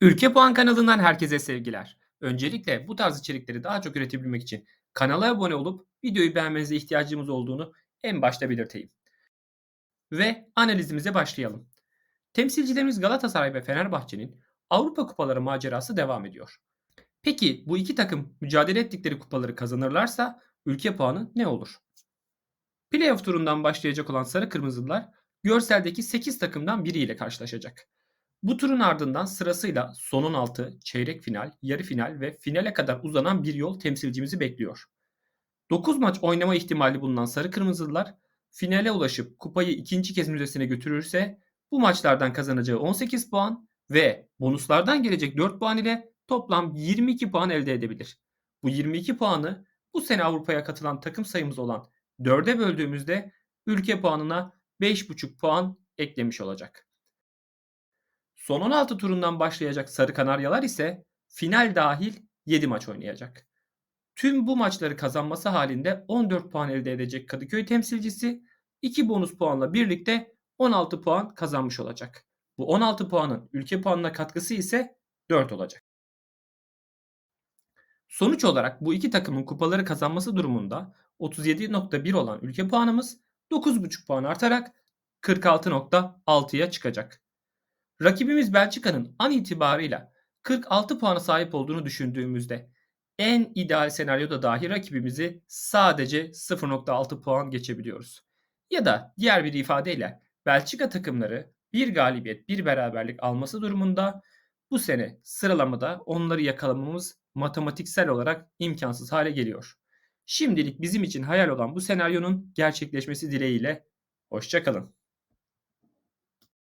Ülke Puan kanalından herkese sevgiler. Öncelikle bu tarz içerikleri daha çok üretebilmek için kanala abone olup videoyu beğenmenize ihtiyacımız olduğunu en başta belirteyim. Ve analizimize başlayalım. Temsilcilerimiz Galatasaray ve Fenerbahçe'nin Avrupa Kupaları macerası devam ediyor. Peki bu iki takım mücadele ettikleri kupaları kazanırlarsa ülke puanı ne olur? Playoff turundan başlayacak olan Sarı Kırmızılar görseldeki 8 takımdan biriyle karşılaşacak. Bu turun ardından sırasıyla son 16, çeyrek final, yarı final ve finale kadar uzanan bir yol temsilcimizi bekliyor. 9 maç oynama ihtimali bulunan Sarı Kırmızılılar finale ulaşıp kupayı ikinci kez müzesine götürürse bu maçlardan kazanacağı 18 puan ve bonuslardan gelecek 4 puan ile toplam 22 puan elde edebilir. Bu 22 puanı bu sene Avrupa'ya katılan takım sayımız olan 4'e böldüğümüzde ülke puanına 5,5 puan eklemiş olacak. Son 16 turundan başlayacak Sarı Kanaryalar ise final dahil 7 maç oynayacak. Tüm bu maçları kazanması halinde 14 puan elde edecek Kadıköy temsilcisi 2 bonus puanla birlikte 16 puan kazanmış olacak. Bu 16 puanın ülke puanına katkısı ise 4 olacak. Sonuç olarak bu iki takımın kupaları kazanması durumunda 37.1 olan ülke puanımız 9.5 puan artarak 46.6'ya çıkacak. Rakibimiz Belçika'nın an itibarıyla 46 puana sahip olduğunu düşündüğümüzde en ideal senaryoda dahi rakibimizi sadece 0.6 puan geçebiliyoruz. Ya da diğer bir ifadeyle Belçika takımları bir galibiyet, bir beraberlik alması durumunda bu sene sıralamada onları yakalamamız matematiksel olarak imkansız hale geliyor. Şimdilik bizim için hayal olan bu senaryonun gerçekleşmesi dileğiyle hoşçakalın.